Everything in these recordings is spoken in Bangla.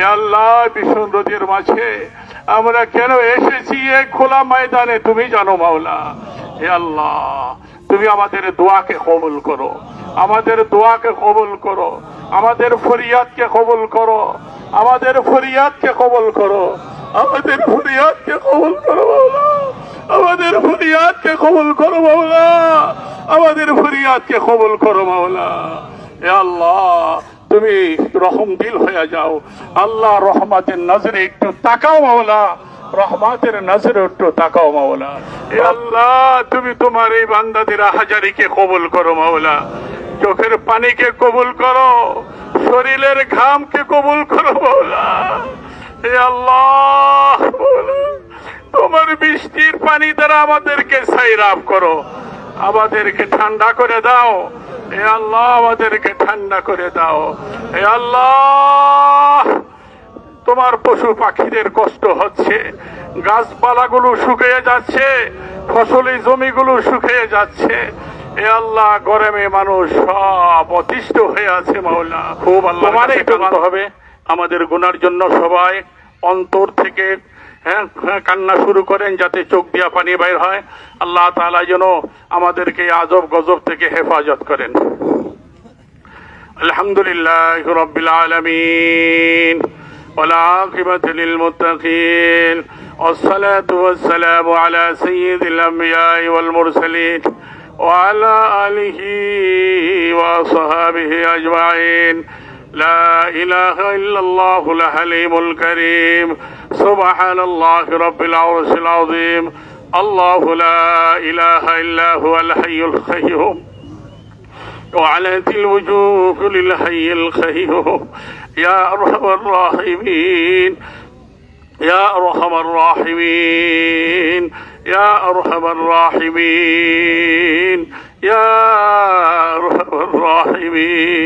এ আল্লাহ ভীষণ রোদের মাঝে আমরা কেন এসেছি এই খোলা ময়দানে? তুমি জানো মাওলা, হে আল্লাহ, তুমি আমাদের দোয়াকে কবুল করো, আমাদের দোয়াকে কবুল করো, আমাদের ফরিয়াদকে কবুল করো, আমাদের ফরিয়াদকে কবুল করো, আমাদের ফরিয়াদকে কবুল করো আমাদের ফরিয়াদকে কবুল করো মাওলা, আমাদের ফরিয়াদকে কবুল করো মাওলা এ আল্লাহ। তুমি রহম দিল হয়ে যাও। আল্লাহ রহমাতের নজরে একটু তাকাও মাওলা। রহমাতের নজরে একটু তাকাও মাওলা। আল্লাহ, তুমি তোমার এই বান্দাদের হাজারিকে কবুল করো মাওলা। চোখের পানিকে কবুল করো, শরীরের ঘামকে কবুল করো মাওলা। হে আল্লাহ তোমার বৃষ্টির পানি দ্বারা আমাদেরকে সাইরাপ করো। আমাদেরকে ঠান্ডা করে দাও। হে আল্লাহ আমাদেরকে ঠান্ডা করে দাও। হে আল্লাহ তোমার পশু পাখিদের কষ্ট হচ্ছে গাছপালাগুলো শুকিয়ে যাচ্ছে ফসলি জমিগুলো শুকিয়ে যাচ্ছে। এ আল্লাহ গরমে মানুষ সব অতিষ্ঠ হয়ে আছে মাওলা। খুব আল্লাহ হবে। আমাদের গুনার জন্য সবাই অন্তর থেকে হ্যাঁ হ্যাঁ, কান্না শুরু করেন যাতে চোখ দিয়া পানি বাইর হয় আল্লাহ তাআলা যেন আমাদেরকে এই আজব গজব থেকে হেফাজত করেন الحمد لله رب العالمين والعاقبة للمتقين والصلاة والسلام على سيد الأنبياء والمرسلين وعلى آله وصحابه أجمعين لا إله إلا الله الحليم الكريم. سبحان الله رب العرش العظيم. الله لا إله إلا هو الحي القيوم. وعلت الوجوه للحي القيوم. يا أرحم الراحمين. يا أرحم الراحمين. يا أرحم الراحمين. يا أرحم الراحمين.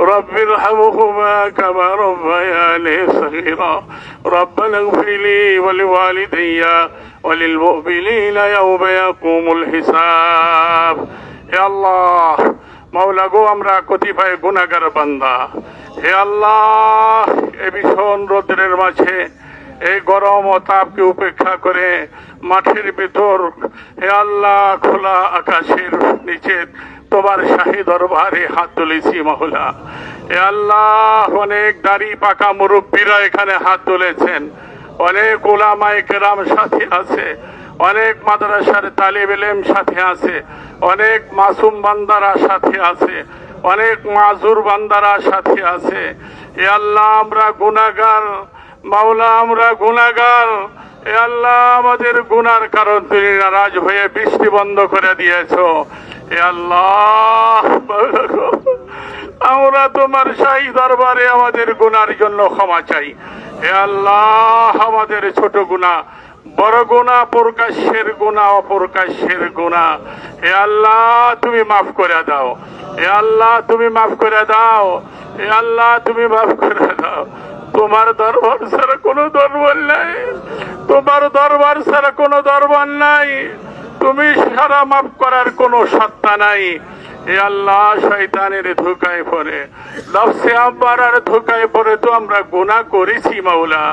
رب ارحمهما كما ربياني صغيرا ربنا اغفر لي ولوالدي وللمؤمنين يوم يقوم الحساب يا الله মাওলা গো আমরা কতিপয় গুণাগার বান্দা হে আল্লাহ এ ভীষণ রৌদ্রের মাঝে এই গরম ও তাপকে উপেক্ষা করে মাঠের ভিতর হে আল্লাহ খোলা আকাশের নিচে তোমার শাহী দরবারে হাত তুলেছি মহলা হে আল্লাহ, অনেক দাড়ি পাকা মুরব্বীরা এখানে হাত তুলেছেন। অনেক ওলামায়ে কেরাম সাথে আছে। অনেক মাদ্রাসার তালিব এলেম সাথে আছে। অনেক মাসুম বান্দারা সাথে আছে। অনেক মাজুর বান্দারা সাথে আছে। এ আল্লাহ, আমরা গুনাগার মাওলা, আমরা গুনাগার এ আল্লাহ, আমাদের গুনার কারণ তুমি নারাজ হয়ে বৃষ্টি বন্ধ করে দিয়েছ। এ আল্লাহ আমরা তোমার শাহী দরবারে আমাদের গুনার জন্য ক্ষমা চাই। হে আল্লাহ, আমাদের ছোট গুনাহ, বড় গুণা প্রকাশ্যের গুণা অপ্রকাশ্যের গুণা হে আল্লাহ, তুমি মাফ করে দাও। হে আল্লাহ, তুমি মাফ করে দাও। হে আল্লাহ, তুমি মাফ করে দাও। তোমার দরবার ছাড়া কোনো দরবার নাই। তোমার দরবার ছাড়া কোনো দরবার নাই। তুমি সারা মাফ করার কোনো সত্তা নাই। এ আল্লাহ, শয়তানের ধোকায় পড়ে। ধোকায় পড়ে তো আমরা করেছি, মাওলা।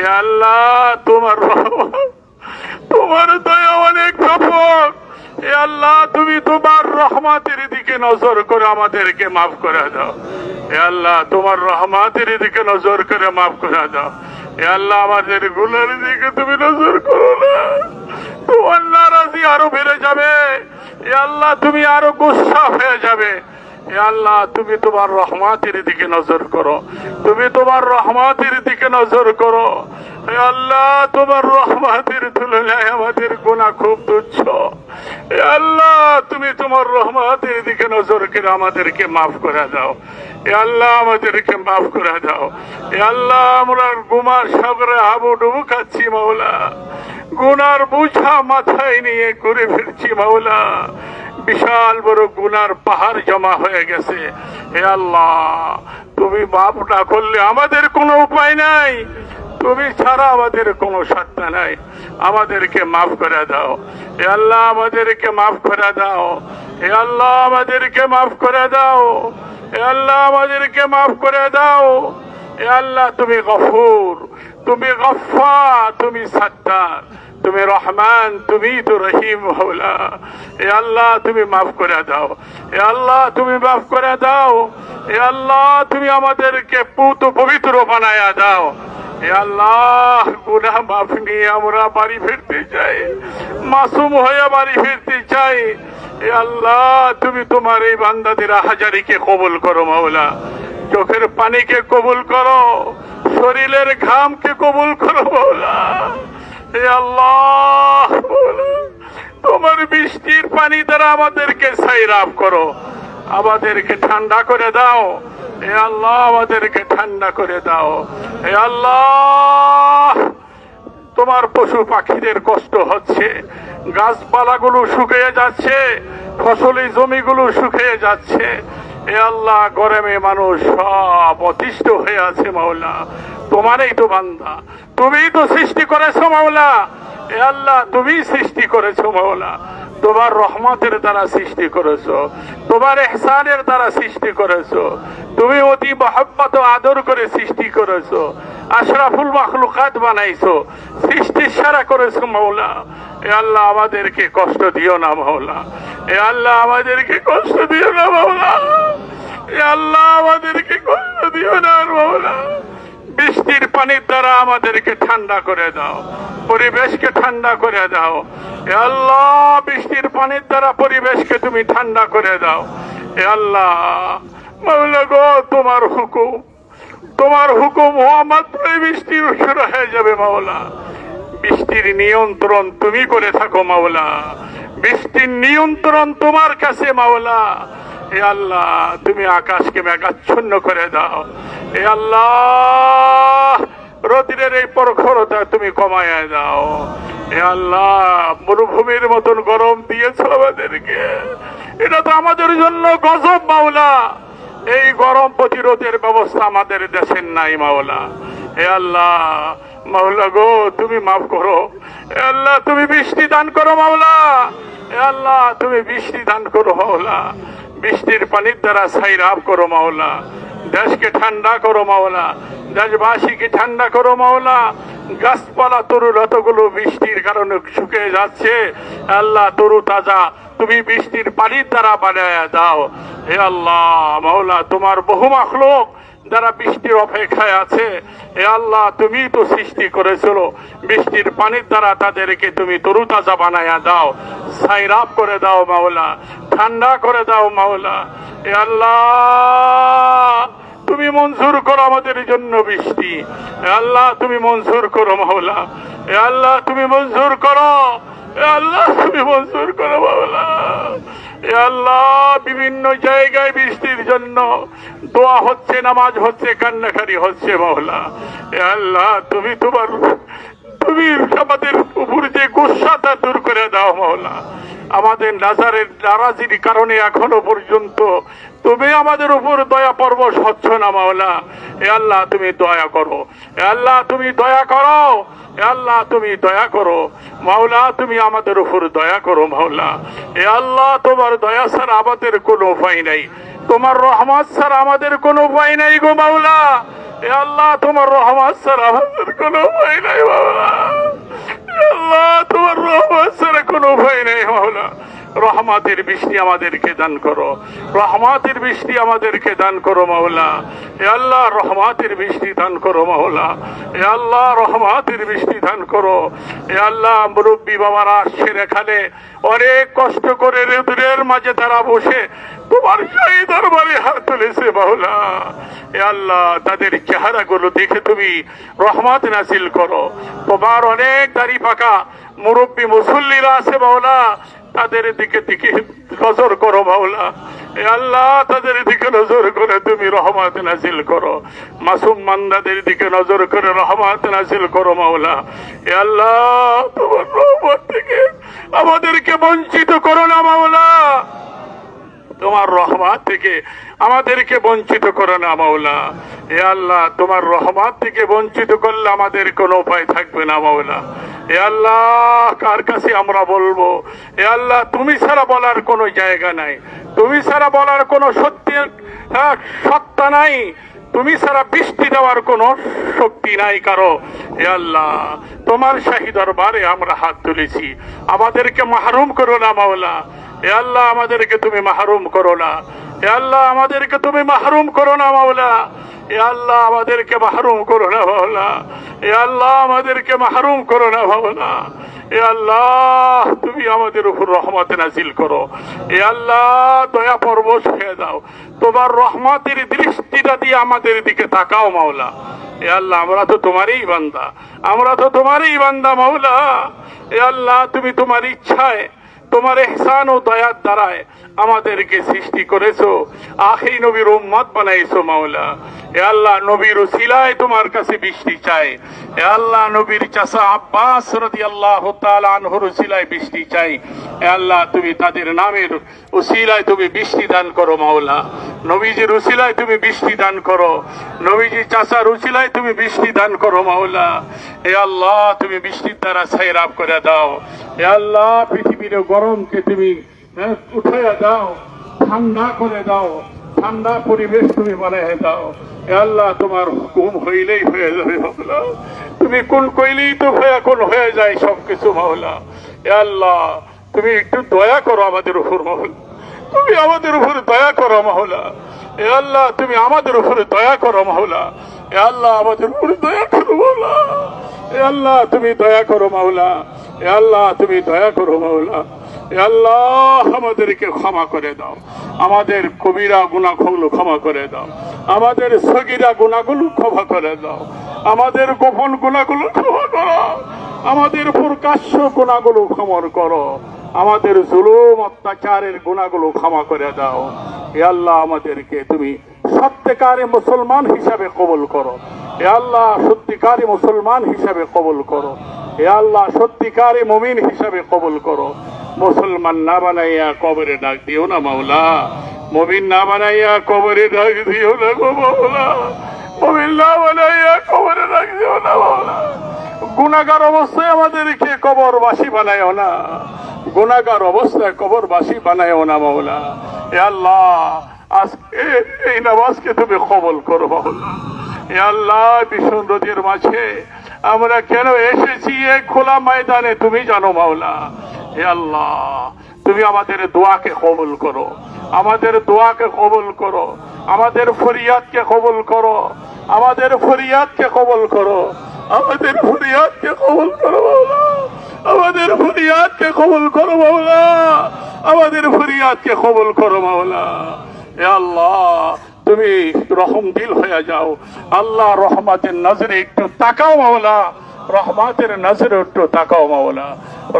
এ আল্লাহ, তোমার তোমার দয়া অনেক ব্যাপক। এ আল্লাহ, তুমি তোমার রহমাতের দিকে নজর করে আমাদেরকে মাফ করে দাও। এ আল্লাহ, তোমার রহমাতের দিকে নজর করে মাফ করে দাও। এ আল্লাহ, আমাদের গুনার দিকে তুমি নজর করো না। তোমার আরও বেড়ে যাবে। এ আল্লাহ, তুমি আরও গুসা হয়ে যাবে। আল্লাহ, তুমি তোমার রহমাতের দিকে নজর করো। তুমি তোমার রহমাতের দিকে নজর করো। আল্লাহ, তোমার রহমাতের তুলনায় আমাদের গুণা খুব তুচ্ছ। আল্লাহ, তুমি তোমার রহমাতের দিকে নজর করে আমাদেরকে মাফ করে দাও। আল্লাহ, আমাদেরকে মাফ করে দাও। আল্লাহ, আমরা গুমার সাগরে হাবু ডুবু খাচ্ছি, মাওলা। গুনার বুঝা মাথায় নিয়ে করে ফিরছি, মাওলা। বিশাল বড় গুনার পাহাড় জমা হয়ে গেছে। হে আল্লাহ, তুমি মাফ না করলে আমাদের কোনো উপায় নাই। তুমি ছাড়া আমাদের কোনো সত্তা নাই। আমাদেরকে মাফ করে দাও। হে আল্লাহ আমাদেরকে মাফ করে দাও। হে আল্লাহ আমাদেরকে মাফ করে দাও। হে আল্লাহ আমাদেরকে মাফ করে দাও। এ আল্লাহ, তুমি গফুর, তুমি গফা তুমি সত্তার তুমি রহমান, তুমি তো রহিম হৌলা এ আল্লাহ, তুমি মাফ করে দাও। এ আল্লাহ, তুমি মাফ করে দাও। এ আল্লাহ, তুমি আমাদেরকে পুত পবিত্র বানায়া দাও। এ আল্লাহ, গুনাহ মাফ নিয়ে আমরা বাড়ি ফিরতে চাই। মাসুম হয়ে বাড়ি ফিরতে চাই। আল্লাহ, তুমি তোমার এই বান্দাদের হাজারিকে কবুল করো, মাওলা। চোখের পানিকে কবুল করো, শরীরের ঘামকে কবুল করো, মাওলা। হে আল্লাহ তোমার বৃষ্টির পানি দ্বারা আমাদেরকে সাইরাপ করো। আমাদেরকে ঠান্ডা করে দাও। হে আল্লাহ, আমাদেরকে ঠান্ডা করে দাও। হে আল্লাহ, তোমার পশু পাখিদের কষ্ট হচ্ছে। গাছপালাগুলো শুকিয়ে যাচ্ছে, ফসলি জমিগুলো শুকিয়ে যাচ্ছে। এ আল্লাহ, গরমে মানুষ সব অতিষ্ঠ হয়ে আছে মাওলা। তোমারই তো বান্দা। তুমিই তো সৃষ্টি করেছ মাওলা। এ আল্লাহ তুমি সৃষ্টি করেছ মাওলা। তোমার রহমতের দ্বারা সৃষ্টি করেছ, তোমার এহসানের দ্বারা সৃষ্টি করেছ, তুমি অতি মহব্বত আদর করে সৃষ্টি করেছ, আশরাফুল মাখলুকাত বানাইছো সৃষ্টি সারা করেছ মৌলা। এ আল্লাহ আমাদেরকে কষ্ট দিও না মাওলা এ আল্লাহ আমাদেরকে কষ্ট দিও না মাওলা এ আল্লাহ আমাদেরকে কষ্ট দিও না মাওলা বৃষ্টির পানির দ্বারা আমাদেরকে ঠান্ডা করে দাও। পরিবেশকে ঠান্ডা করে দাও। আল্লাহ, বৃষ্টির পানির দ্বারা পরিবেশকে তুমি ঠান্ডা করে দাও। আল্লাহ গো, তোমার হুকুম। তোমার হুকুম হওয়া মাত্রই বৃষ্টি শুরু হয়ে যাবে, মাওলা। বৃষ্টির নিয়ন্ত্রণ তুমি করে থাকো, মাওলা। বৃষ্টির নিয়ন্ত্রণ তোমার কাছে, মাওলা। এ আল্লাহ, তুমি আকাশকে মেঘাচ্ছন্ন করে দাও। এ আল্লাহ রোদিনের এই প্রখরতা তুমি কমায় দাও। এ আল্লাহ, মরুভূমির মতন গরম দিয়েছ আমাদেরকে। এটা তো আমাদের জন্য গজব, মাওলা। এই গরম প্রতিরোধের ব্যবস্থা আমাদের দেশের নাই, মাওলা। হে আল্লাহ, মাওলা গো, তুমি মাফ করো। হে আল্লাহ, তুমি বৃষ্টি দান করো, মাওলা। হে আল্লাহ, তুমি বৃষ্টি দান করো, মাওলা। বৃষ্টির পানির দ্বারা সাইরাপ করো, মাওলা। দেশকে ঠান্ডা করো মাওলা, দেশবাসীকে ঠান্ডা করো মাওলা। গাছপালা, তরু লতগুলো বৃষ্টির কারণে শুকিয়ে যাচ্ছে। আল্লাহ, তরু তাজা, তুমি বৃষ্টির পানির দ্বারা বানায় দাও। হে আল্লাহ, মাওলা, তোমার বহু মাখলুক যারা বৃষ্টির অপেক্ষায় আছে, এ আল্লাহ তুমি তো সৃষ্টি করেছিল। বৃষ্টির পানির দ্বারা তাদেরকে তুমি তরুতাজা বানায়া দাও। সাইরাপ করে দাও মাওলা, ঠান্ডা করে দাও মাওলা। এ আল্লাহ, তুমি মঞ্জুর করো আমাদের জন্য বৃষ্টি। আল্লাহ, তুমি মঞ্জুর করো মাওলা। এ আল্লাহ, তুমি মঞ্জুর করো। এ আল্লাহ, তুমি মঞ্জুর করো মাওলা। আল্লাহ, বিভিন্ন জায়গায় বৃষ্টির জন্য দোয়া হচ্ছে, নামাজ হচ্ছে কান্নাকারি হচ্ছে মহলা আল্লাহ, তুমি তোমার তুমি আমাদের উপর যে গুসাটা দূর করে দাও, মাওলা। আমাদের নাজারের নারাজির কারণে এখনও পর্যন্ত তুমি আমাদের উপর দয়া পরবশ হচ্ছ না, মাওলা। এ আল্লাহ, তুমি দয়া করো। এ আল্লাহ, তুমি দয়া করো। এ আল্লাহ, তুমি দয়া করো। মাওলা, তুমি আমাদের উপর দয়া করো, মাওলা। এ আল্লাহ, তোমার দয়া ছাড়া আমাদের কোনো উপায় নাই। তোমার রহমত ছাড়া আমাদের কোনো উপায় নাই গো, মাওলা। আল্লাহ, তোমার রহমান ছাড়া আমাদের কোনো উপায় নাই বাবা আল্লাহ, তোমার রহমান ছাড়া কোনো উপায় নাই মাওলা রহমাতের বৃষ্টি আমাদেরকে দান করো। রহমাতের বৃষ্টি আমাদেরকে দান করো, মাওলা। এ আল্লাহ, রহমাতের বৃষ্টি দান করো, মাওলা। এ আল্লাহ, রহমাতের বৃষ্টি দান করো। এ আল্লাহ, মুরব্বী বাবারা আসছেন এখানে। অনেক কষ্ট করে রোদ্রের মাঝে তারা বসে তোমার সেই দরবারে হাত তুলেছে, মাওলা। এ আল্লাহ, তাদের চেহারাগুলো দেখে তুমি রহমত নাসিল করো। তোমার অনেক দাড়ি পাকা মুরব্বী মুসল্লিরা আছে, মাওলা। তাদের দিকে দিকে নজর করো, মাওলা। এ আল্লাহ, তাদের দিকে নজর করে তুমি রহমত নাজিল করো। মাসুম মান্দাদের দিকে নজর করে রহমত নাজিল করো, মাওলা। এ আল্লাহ, তোমার রহমত থেকে আমাদেরকে বঞ্চিত করো না, মাওলা। তোমার রহমত থেকে আমাদেরকে বঞ্চিত করো না, মাওলা। এ আল্লাহ, তোমার রহমত থেকে বঞ্চিত করলে আমাদের কোনো উপায় থাকবে না, মাওলা। এ আল্লাহ কার কাছে আমরা বলব? এ আল্লাহ তুমি ছাড়া বলার কোনো জায়গা নাই। তুমি ছাড়া বলার কোনো সত্যি হ্যাঁ, সত্তা নাই। তুমি ছাড়া বৃষ্টি দেওয়ার কোনো শক্তি নাই কারও। এ আল্লাহ তোমার শাহী দরবারে আমরা হাত তুলেছি। আমাদেরকে মাহরুম করো না মাওলা। এ আল্লাহ আমাদেরকে তুমি মাহরুম করো না। এ আল্লাহ আমাদেরকে তুমি মাহরুম করো না মাওলা। এ আল্লাহ আমাদেরকে মাহরুম করো না মাওলা এ আল্লাহ আমাদেরকে মাহরুম করো না মাওলা এ আল্লাহ, তুমি আমাদের উপর রহমত নাজিল করো। এ আল্লাহ, দয়া পরবশ হয়ে দাও তোমার রহমতের দৃষ্টিটা দিয়ে আমাদের দিকে তাকাও মাওলা। এ আল্লাহ, আমরা তো তোমারই বান্দা। আমরা তো তোমারই বান্দা মাওলা। এ আল্লাহ, তুমি তোমার ইচ্ছায় তোমার এহসান ও দয়ার দ্বারায় আমাদেরকে সৃষ্টি করেছ। আখি নবীর উম্মত বানাইছো মাওলা। এ আল্লাহ নবীর উসিলায় তোমার কাছে বৃষ্টি চাই। এ আল্লাহ নবীর চাষা আব্বাস রাদিয়াল্লাহু তাআলা আনহুর উসিলায় বৃষ্টি চাই। এ আল্লাহ তুমি তাদের নামের উসিলায় তুমি বৃষ্টি দান করো মাওলা। নবীজির উসিলায় তুমি বৃষ্টি দান করো। নবীজি চাষার উসিলায় তুমি বৃষ্টি দান করো মাওলা। এ আল্লাহ তুমি বৃষ্টির দ্বারা সাইরাব করে দাও। এ আল্লাহ পৃথিবীর গরমকে তুমি হ্যাঁ, উঠাইয়া দাও ঠান্ডা করে দাও ঠান্ডা পরিবেশ তুমি বানাই দাও। আল্লাহ তোমার হুকুম হইলেই হয়ে যাবে মাওলা। তুমি কোন কইলেই তো হয়ে কোন হয়ে যায় সবকিছু মাওলা। এ আল্লাহ তুমি একটু দয়া করো আমাদের উপর মাওলা। তুমি আমাদের উপরে দয়া করো মাওলা। এ আল্লাহ তুমি আমাদের উপরে দয়া করো মাওলা। এ আল্লাহ আমাদের উপরে দয়া করো মাওলা। এ আল্লাহ তুমি দয়া করো মাওলা। আল্লাহ, তুমি দয়া করো মাওলা আল্লাহ, আমাদেরকে ক্ষমা করে দাও। আমাদের কবিরা গুণাগুলো ক্ষমা করে দাও। আমাদের সগিরা গুণাগুলো ক্ষমা করে দাও। আমাদের গোপন গুণাগুলো ক্ষমা করো। আমাদের প্রকাশ্য গুণাগুলো ক্ষমা করো। আমাদের জুলুম, অত্যাচারের গুণাগুলো ক্ষমা করে দাও। এ আল্লাহ, আমাদেরকে তুমি সত্যিকারে মুসলমান হিসাবে কবল করো। এ আল্লাহ, সত্যিকারে মুসলমান হিসাবে কবল করো। এ আল্লাহ, সত্যিকারে মমিন হিসাবে কবুল করো। মুসলমান না বানাইয়া কবরে ডাক দিও না, মাওলা। মমিন না বানাইয়া কবরে ডাক দিও না গো, মাওলা। মমিন না বানাইয়া কবরে ডাক দিও না, মাওলা। গুণাগার অবস্থায় আমাদেরকে কবরবাসী বানায়ও না। গুণাগার অবস্থায় কবরবাসী বানায়ও না, মাওলা। এ আল্লাহ আজকে এই নামাজকে তুমি কবল করো, মাওলা। এ আল্লাহ ভীষণ রোদের মাঝে আমরা কেন এসেছি এই খোলা ময়দানে? তুমি জানো মাওলা। হে আল্লাহ, তুমি আমাদের দোয়াকে কবুল করো। আমাদের দোয়াকে কবুল করো। আমাদের ফরিয়াদকে কবুল করো। আমাদের ফরিয়াদকে কবুল করো। আমাদের ফরিয়াদকে কবুল করো আমাদের ফরিয়াদকে কবুল করো মাওলা। আমাদের ফরিয়াদকে কবুল করো মাওলা। এ আল্লাহ তুমি রহম দিল হয়ে যাও আল্লাহ রহমাতের নজরে একটু তাকাও মাওলা রহমাতের নজরে একটু তাকাও মাওলা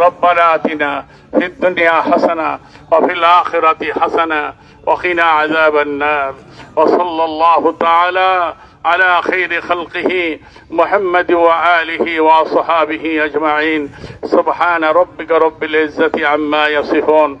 ربنا آتنا في الدنيا حسنة وفي الآخرة حسنة وقنا عذاب النار وصلى الله تعالى على خير خلقه محمد وآله وصحابه أجمعين سبحان ربك رب العزة عما يصفون